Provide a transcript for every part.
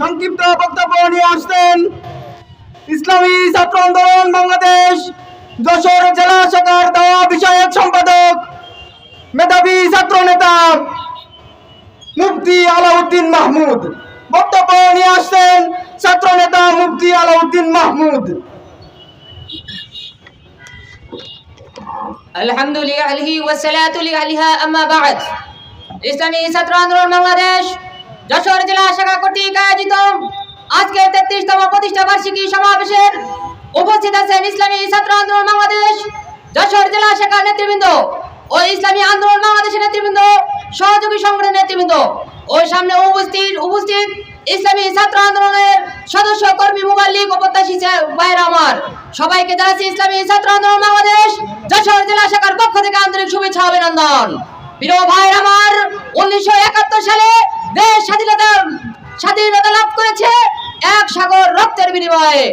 সংক্ষিপ্ত বক্তব্য নিয়ে আসতেন ইসলামী ছাত্র আন্দোলন বাংলাদেশ যশোর জেলা শাখার দেওয়া বিষয়ক সম্পাদক মেধাবী ছাত্র নেতা মুফতি আলাউদ্দিন মাহমুদ বক্তব্য নিয়ে আসছেন ছাত্র নেতা মুফতি আলাউদ্দিন মাহমুদ الحمد لله والصلاة لله أما بعد ইসলামী ছাত্র আন্দোলন বাংলাদেশ যশোর জেলা শাখা কর্তৃক আয়োজিত আজকে তেত্রিশতম প্রতিষ্ঠা বার্ষিকী সমাবেশের উপস্থিত আছেন ইসলামী ছাত্র আন্দোলন বাংলাদেশ, যশোর জেলা শাখার নেতৃবৃন্দ ও ইসলামী আন্দোলন বাংলাদেশের নেতৃবৃন্দ, সহযোগী সংগঠনের নেতৃবৃন্দ ও সামনে উপস্থিত উপস্থিত ইসলামী ছাত্র আন্দোলনের সদস্য কর্মী মোবাইল লীগ ও প্রত্যাশী ভাইয়ের আমার। সবাইকে জানাচ্ছি ইসলামী ছাত্র আন্দোলন বাংলাদেশ, যশোর জেলা শাখার পক্ষ থেকে আন্তরিক শুভেচ্ছা, অভিনন্দন। প্রিয় ভাইয়ের আমার উনিশশো একাত্তর সালে দেশ স্বাধীনতা স্বাধীনতা লাভ করেছে এক সাগর রক্তের বিনিময়ে।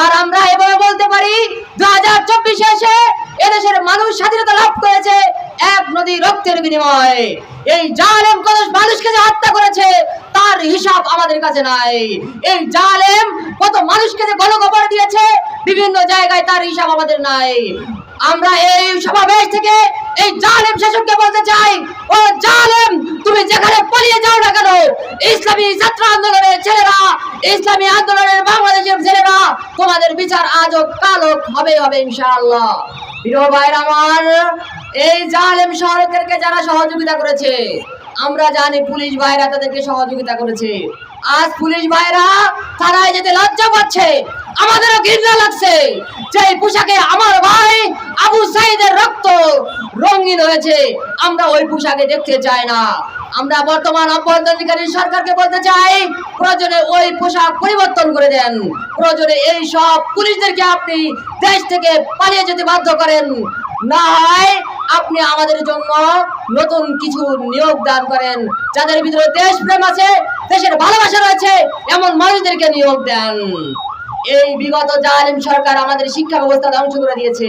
আর আমরা এভাবে বলতে পারি দু চব্বিশে এসে এদেশের মানুষ স্বাধীনতা লাভ করেছে এক নদী রক্তের বিনিময়ে। এই জালেম কত মানুষকে যে হত্যা করেছে, তার হিসাব আমাদের কাছে নাই। এই জালেম কত মানুষকে যে গণকবর দিয়েছে, বিভিন্ন জায়গায় তার হিসাব আমাদের নাই। আমরা এই সমাবেশ থেকে এই জালেম শাসককে বলতে চাই। ও জালেম, তুমি যেখানে পালিয়ে যাও না কেন? ইসলামী ছাত্র আন্দোলনের ছেলেরা, ইসলামী আন্দোলনের বাংলাদেশের ছেলেরা, তোমাদের বিচার আজও কালো হবে হবে ইনশাআল্লাহ। প্রিয় ভাইরা আমার, এই জালেম সরকারকে যারা সহযোগিতা করেছে, আমরা জানি পুলিশ ভাইরা তাদেরকে সহযোগিতা করেছে। আজ পুলিশ ভাইরা থানায় যেতে লজ্জা পাচ্ছে আমাদেরও ঘৃণা লাগছে। যে পোশাকে আমার ভাই রক্ত রঙিন হয়েছে। আমরা ওই পোশাকে দেখতে চাই না। আমরা বর্তমান অভ্যন্তরীণকারী সরকারকে বলতে চাই, প্রয়োজনে ওই পোশাক পরিবর্তন করে দেন। প্রয়োজনে এই সব পুলিশদেরকে আপনি দেশ থেকে পালিয়ে যেতে বাধ্য করেন। না হয় আপনি আমাদের জন্য নতুন কিছু নিয়োগ দান করেন, যাদের ভিতরে দেশপ্রেম আছে, দেশের ভালোবাসা রয়েছে, এমন মানুষদেরকে নিয়োগ দেন। এই বিগত জালিম সরকার আমাদের শিক্ষা ব্যবস্থা ধ্বংস করে দিয়েছে।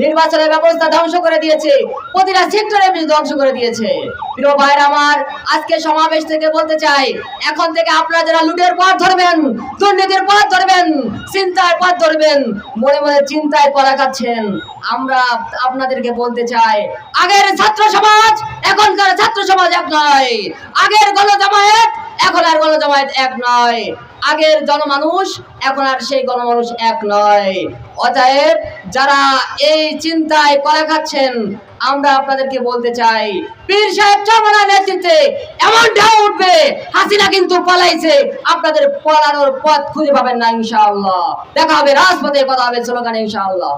নির্বাচনের ব্যবস্থা ধ্বংস করে দিয়েছে। প্রতিটা সেক্টরে ধ্বংস করে দিয়েছে। প্রিয় ভাইরা আমার, আজকে সমাবেশ থেকে বলতে চাই, এখন থেকে আপনারা যারা লুটের পথ ধরবেন, দুর্নীতির পথ ধরবেন চিন্তায় পথ ধরবেন, মনে মনে চিন্তায় করা খাচ্ছেন। আমরা আপনাদেরকে বলতে চাই, আগের ছাত্র সমাজ, এখনকার ছাত্র সমাজ এক নয়। আগের গণজামায়াত এখন আর গণজামায়াত এক নয়। আগের জনমানুষ, এখন আর সেই গণমানুষ এক নয়। অতএব যারা এই চিন্তায় করা খাচ্ছেন, আমরা আপনাদেরকে বলতে চাই, পীর সাহেব চরমনার নেতৃত্বে এমন ঢেউ উঠবে, হাসিনা কিন্তু পলাইছে। আপনাদের পলানোর পথ খুঁজে পাবেন না, ইনশাআল্লাহ। দেখা হবে রাজপথে, কথা হবে স্লোগানে, ইনশাআল্লাহ।